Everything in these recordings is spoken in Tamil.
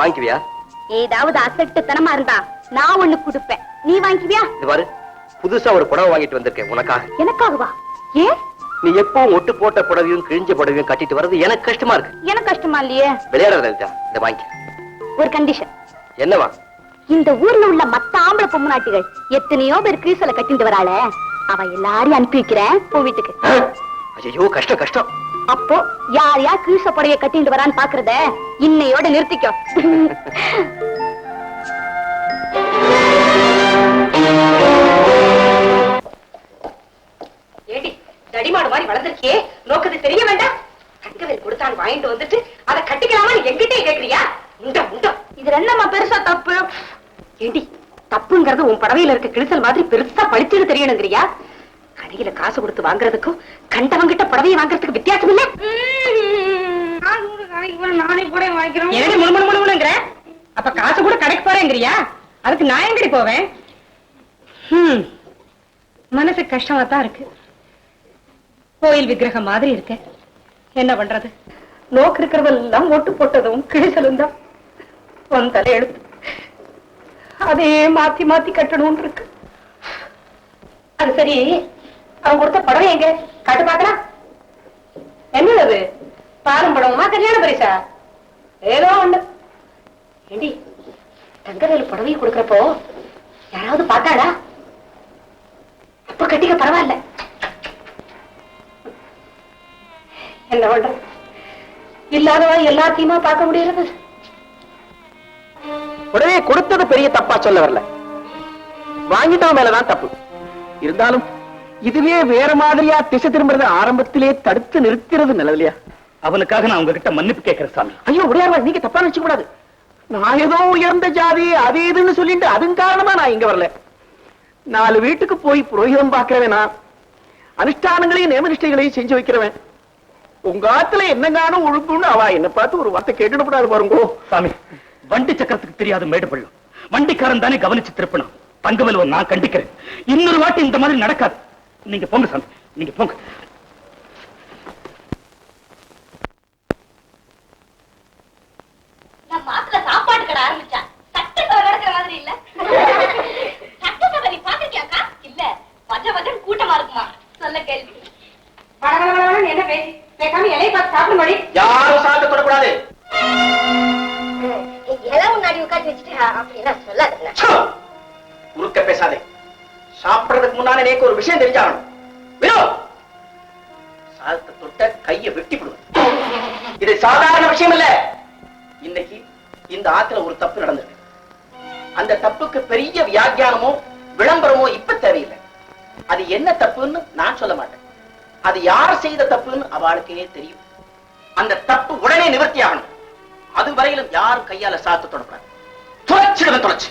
வாங்கிக்குவியா? ஏதாவது அசட்டுத்தனமா இருந்தா நான் ஒண்ணு கொடுப்பேன். நீ வாங்கிக்கிவியா? இது பாரு புதுசா ஒரு புடவை வாங்கிட்டு வந்திருக்கேன் உனக்காக. எனக்காகவா? ஏன் நீ எப்பவும் ஒட்டு போட்ட புடவையும் கிழிஞ்ச புடவையும் கட்டிட்டு வர்றது எனக்கு கஷ்டமா இருக்கு. எனக்கு கஷ்டமா இல்லையே? விளையாடுறது இதை வாங்கிக்க ஒரு கண்டிஷன் என்னவா? இந்த ஊர்ல உள்ள மத்த ஆம்பளை பொம்மநாட்டிகள் எத்தனையோ பேர் கிரீசல கட்டிட்டு வராள. அவ எல்லாரையும் அனுப்பி வைக்கிறேன் உன் வீட்டுக்கு. ஐயோ கஷ்டம் கஷ்டம். அப்போ யார் யார் கிரீச புடவைய கட்டிட்டு வரான்னு பாக்குறத இன்னையோட நிறுத்திக்கோ. ஏடி தடிமாடு மாதிரி வளர்ந்துருக்கியே. நோக்குது தெரிய வேண்டாம். தங்கவேல் கொடுத்தான் வாங்கிட்டு வந்துட்டு அதை கட்டிக்கலாமான்னு எங்கிட்டே கேக்குறியா? உண்டம் உண்டம் இது என்னம்மா பெருசா தப்பு? ஏண்டி தப்புங்கிறது உன் படவையில இருக்க கிழிசல் மாதிரி பெருசா பளிச்சுன்னு தெரியணுங்கிறியா? கடையில காசு கொடுத்து வாங்குறதுக்கும் கண்டவங்கிட்ட புடவையை வாங்குறதுக்கு வித்தியாசம் இல்ல நானே கூட வாங்கிக்கிறோம் என்னடி முழுமுழு முழுமுழுங்கிற அப்ப காசு கூட கடைக்கு போறேங்கிறியா? அதுக்கு நான் எங்கடி போவேன்? ஹம், மனசு கஷ்டமா தான் இருக்கு. கோயில் விக்கிரகம் மாதிரி இருக்கு. என்ன பண்றது? நோக்கு இருக்கிறதெல்லாம் ஒட்டு போட்டதும் கிழிசலும் தான். உன் தலையெழுத்து. அதே மாத்தி மாத்தி கட்டணும்னு இருக்கு. அது சரி. அவன் கொடுத்த புடவை எங்க? காட்டு பாக்கலாம் என்னது அது? பாலும் படமா கல்யாண பரிசா? ஏதோ ஒண்ணு. ஏண்டி தங்கவேலு புடவையை கொடுக்கறப்போ யாராவது பார்த்தாடா அப்ப கட்டிக்க பரவாயில்ல. என்ன பண்ற இல்லாதவா எல்லாத்தையுமா பார்க்க முடியறது? புடவையை கொடுத்தது பெரிய தப்பா சொல்ல வரல. வாங்கிட்டவன் மேலதான் தப்பு. இருந்தாலும் இதுவே வேற மாதிரியா திசை திரும்புறது ஆரம்பத்திலே தடுத்து நிறுத்துறது நல்லது இல்லையா அவனுக்காக நான் உங்ககிட்ட மன்னிப்பு கேட்கிறேன் சாமி. ஐயோ உடையார்வா நீங்க தப்பா நினைச்சு கூடாது. நான் ஏதோ உயர்ந்த ஜாதி அது இதுன்னு சொல்லிட்டு அதன் காரணமா நான் இங்க வரல. நாலு வீட்டுக்கு போய் புரோகிதம் பார்க்கிறவன் நான். அனுஷ்டானங்களையும் நியமனிஷ்டைகளையும் செஞ்சு வைக்கிறவன். உங்க ஆத்துல என்னங்கானும் ஒழுங்குன்னு அவ என்ன பார்த்து ஒரு வார்த்தை கேட்டுடக்கூடாது பாருங்கோ. சாமி வண்டி சக்கரத்துக்கு தெரியாத மேடு பள்ளம். வண்டிக்காரன் தானே கவனிச்சு திருப்பணும். தங்கவேலுவன் நான் கண்டிக்கிறேன். இன்னொரு வாட்டி இந்த மாதிரி நடக்காது. நீங்க போங்க சாமி. நீங்க போங்க. நம்ம மாத்துல சாப்பிடுறதுக்கு முன்னால எனக்கு ஒரு விஷயம் தெரிஞ்சாகணும். வினோ! சாதத்தை தொட்ட கையை வெட்டி இது சாதாரண விஷயம் இல்ல இன்னைக்கு இந்த ஆத்துல ஒரு தப்பு நடந்திருக்கு. அந்த தப்புக்கு பெரிய வியாக்கியானமோ விளம்பரமோ இப்ப தேவையில்லை. அது என்ன தப்புன்னு நான் சொல்ல மாட்டேன். அது யார் செய்த தப்புன்னு அவளுக்கே தெரியும். அந்த தப்பு உடனே நிவர்த்தி ஆகணும். அது வரையிலும் யாரும் கையால சாத்து தொடக்கூடாது. துளைச்சிடுவேன் துளைச்சு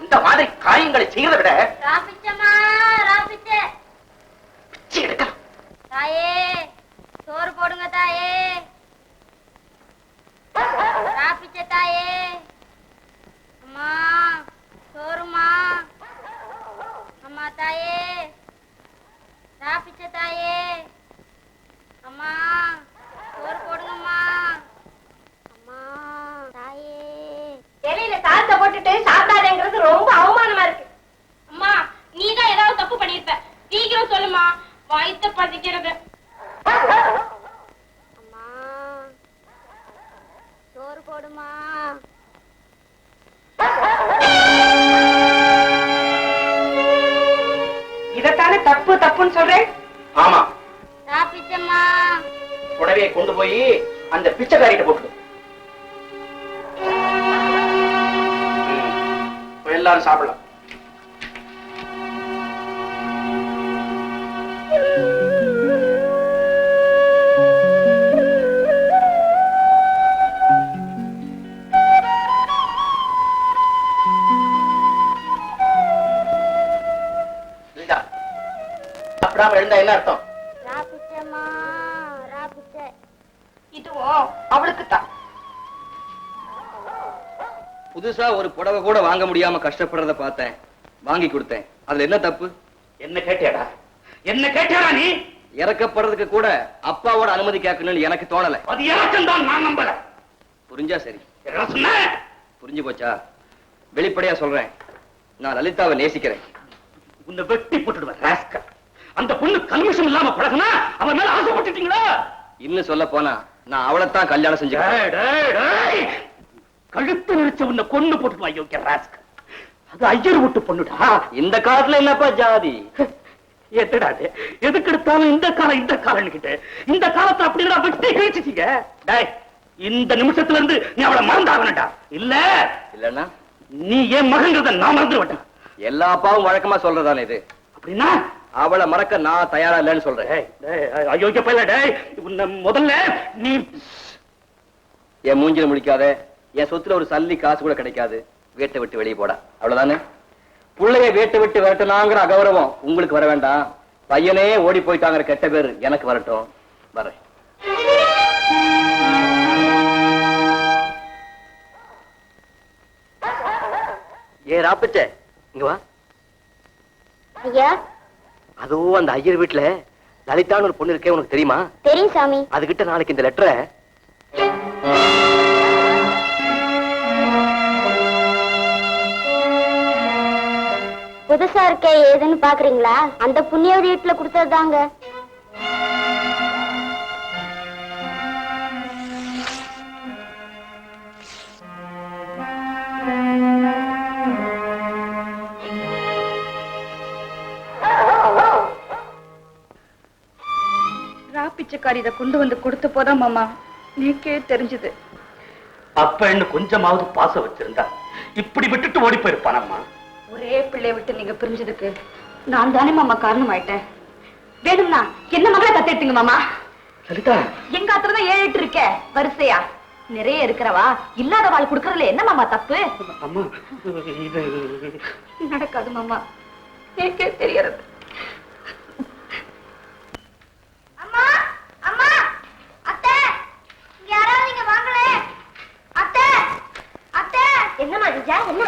இந்த மாதிரி காரியங்களை செய்யறதை விட ராபிச்சம்மா ராபிச்ச பிச்சை எடுக்கலாம். தாயே சோறு போடுங்க தாயே. ராபிச்ச தாயே. அம்மா சோறுமா அம்மா தாயே. ராபிச்ச தாயே. அம்மா சோறு போடுங்கம்மா. அம்மா தாயே. இலையில சாதத்தை போட்டுட்டு சாப்பிடாதேங்கிறது ரொம்ப அவமானமா இருக்கு அம்மா நீ தான் ஏதாவது தப்பு பண்ணிருப்ப சீக்கிரம் சொல்லுமா. வயித்த பசிக்கிறது. அம்மா சோறு போடுமா? இதத்தானே தப்பு தப்புன்னு சொல்றேன் ஆமா. ராபிச்சம்மா புடவையை கொண்டு போய் அந்த பிச்சைக்காரிட்ட போட்டு எல்லாரும் சாப்பிடலாம். சாப்பிடாம எழுந்தா என்ன அர்த்தம்? ராபிச்சம்மா ராபிச்ச. இதுவும் அவளுக்கு தான் புதுசா ஒரு புடவை கூட வாங்க முடியாம கஷ்டப்படுறத பார்த்தேன். வாங்கி கொடுத்தேன். அதுல என்ன தப்பு? என்ன கேட்டியாடா? என்ன கேட்டியாடா நீ? இறக்கப்படுறதுக்கு கூட அப்பாவோட அனுமதி கேட்கணும்னு எனக்கு தோணல. அது இறக்கம் தான் நான் நம்பல. புரிஞ்சா சரி. சொன்ன? புரிஞ்சு போச்சா? வெளிப்படையா சொல்றேன். நான் லலிதாவை நேசிக்கிறேன். உன்னை வெட்டி போட்டுடுவேன் ராஸ்கல். அந்த பொண்ணு கல்மிஷம் இல்லாம பழகுனா அவன் மேல ஆசைப்பட்டுட்டீங்களா? இன்னும் சொல்ல போனா நான் அவளைத்தான் கல்யாணம் டேய். கழுத்து நெரிச்ச உன்னை கொண்டு போட்டுடுவா யோக்கிய ராஸ்கல். அது ஐயர் விட்டு பொண்ணுடா. இந்த காலத்துல என்னப்பா ஜாதி? எதுடா அது? எதுக்கு எடுத்தாலும் இந்த காலம் இந்த காலம் கிட்ட இந்த காலத்தை அப்படிடா வெட்டி கழிச்சிட்டீங்க. டேய் இந்த நிமிஷத்துல இருந்து நீ அவளை மறந்தாகணும்டா. இல்ல? இல்லன்னா நீ என் மகன்றத நான் மறந்துட மாட்டேன் எல்லா அப்பாவும் வழக்கமா சொல்றதானே இது? அப்படின்னா? அவளை மறக்க நான் தயாரா இல்லைன்னு சொல்றேன். அயோக்கிய பையல டேய். முதல்ல நீ என் மூஞ்சில முடிக்காத என் சொத்துல ஒரு சல்லி காசு கூட கிடைக்காது. வீட்டை விட்டு வெளியே போடா. அவ்வளவுதானே? புள்ளைய வீட்டை விட்டு விரட்டலாங்கிற அகௌரவம் உங்களுக்கு வர வேண்டாம். பையனே ஓடி போயிட்டாங்கிற கெட்ட பேர் எனக்கு வரட்டும். வரேன். ஏ ராப்பச்ச இங்க வா. ஐயா. அதுவும் அந்த ஐயர் வீட்டுல லலிதான்னு ஒரு பொண்ணு இருக்கே உனக்கு தெரியுமா? தெரியும் சாமி. அதுகிட்ட நாளைக்கு இந்த லெட்டரை புதுசா இருக்க ஏதுன்னு பாக்குறீங்களா? அந்த புண்ணிய வீட்டுல கொடுத்ததுதாங்க பிச்சைக்காரி இதை கொண்டு வந்து கொடுத்த போதான் மாமா? நீக்கே தெரிஞ்சது. அப்பன்னு கொஞ்சமாவது பாசம் வச்சிருந்தா இப்படி விட்டுட்டு ஓடி போயிருப்பானம்மா. ஒரே பிள்ளைய விட்டு நீங்க பிரிஞ்சதுக்கு நான் தானே மாமா காரணம் ஆயிட்டேன் வேணும்னா என்ன மகளை தத்தெடுத்துங்க மாமா? லலிதா. எங்க ஆத்துலதான் ஏழு எட்டு இருக்க? வரிசையா? நிறைய இருக்கிறவா? இல்லாத வாழ் குடுக்கறதுல என்ன மாமா தப்பு? அம்மா இது நடக்காது மாமா. எனக்கே தெரியறது என்னம்மா விஜயா என்ன?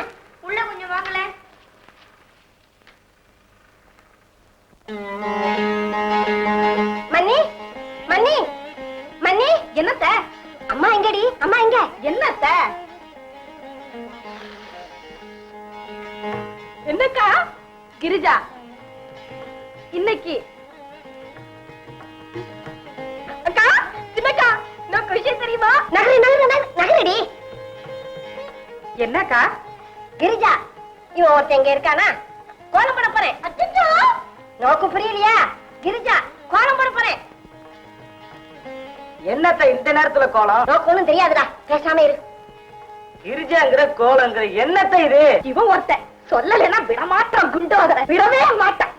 என்னக்கா? கிரிஜா இன்னைக்கு அக்கா சின்னக்கா நமக்கு விஷயம் தெரியுமா? நகரு நகரு நகரு நகரடி. என்னக்கா? கிரிஜா இவன் ஒருத்தன் இங்க இருக்கானா? கோலம் போட போறேன். அச்சச்சோ! நோக்கு புரியலையா? கிரிஜா கோலம் போட போறேன். என்னத்த இந்த நேரத்துல கோலம்? நோக்கு ஒண்ணும் தெரியாதுடா. பேசாம இரு. கிரிஜாங்கிற கோலங்கிற என்னத்த இது? இவன் ஒருத்தன். சொல்லலைன்னா விடமாட்டான் குண்டோதர விடவே மாட்டான்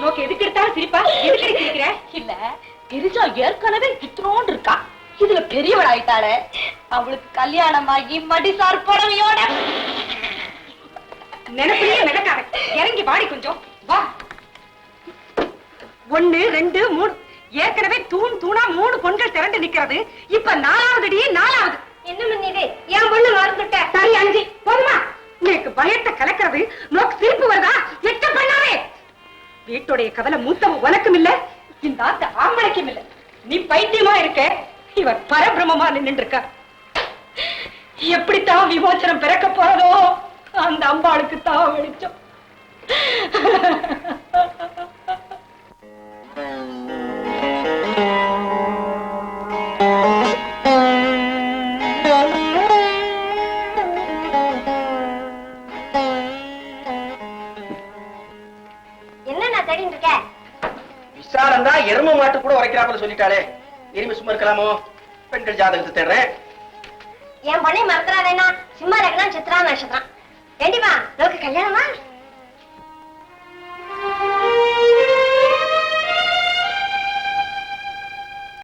நோக்கு எதுக்கு எடுத்தாலும் சிரிப்பா? எதுக்கு சிரிக்கிற? இல்ல கிரிஜா ஏற்கனவே இத்தனோண்டு இருக்கா. இதுல பெரியவள் ஆயிட்டாளே. அவளுக்கு கல்யாணம் ஆகி மடிசார் புடவையோட. நினைப்பிலேயே நடக்காத இறங்கி வாடி கொஞ்சம். வா. ஒண்ணு ரெண்டு மூணு. ஏற்கனவே தூண் தூணா மூணு பொண்கள் திரண்டு நிக்கிறது. இப்ப நாலாவது அடி நாலாவது. என்ன மன்னிது என் பொண்ணு மறந்துட்ட? சரி அஞ்சு. போதுமா? எனக்கு பயத்தை கலக்கிறது. நோக்கு சிரிப்பு வருதா? எட்ட பண்ணாவே வீட்டுடைய கவலை மூத்தவ உனக்கும் இல்ல இந்த ஆத்த ஆம்பளைக்கும் இல்ல. நீ பைத்தியமா இருக்க. இவர் பரபிரமமா நின்று இருக்க எப்படித்தான் விமோச்சனம் பிறக்க போறதோ? அந்த அம்பாளுக்கு தான் வெளிச்சம். விசாரம் தான் எரும மாட்டு கூட உரைக்கிறாப்புல சொல்லிட்டாளே. எருமை சும்மா இருக்கலாமோ? பெண்கள் ஜாதகத்தை தேடுறேன். என் பொண்ணை மறந்துடாதேனா சும்மா இருக்கணும் சித்ரா நட்சத்திரம் ஏண்டிமா நோக்கு கல்யாணமா?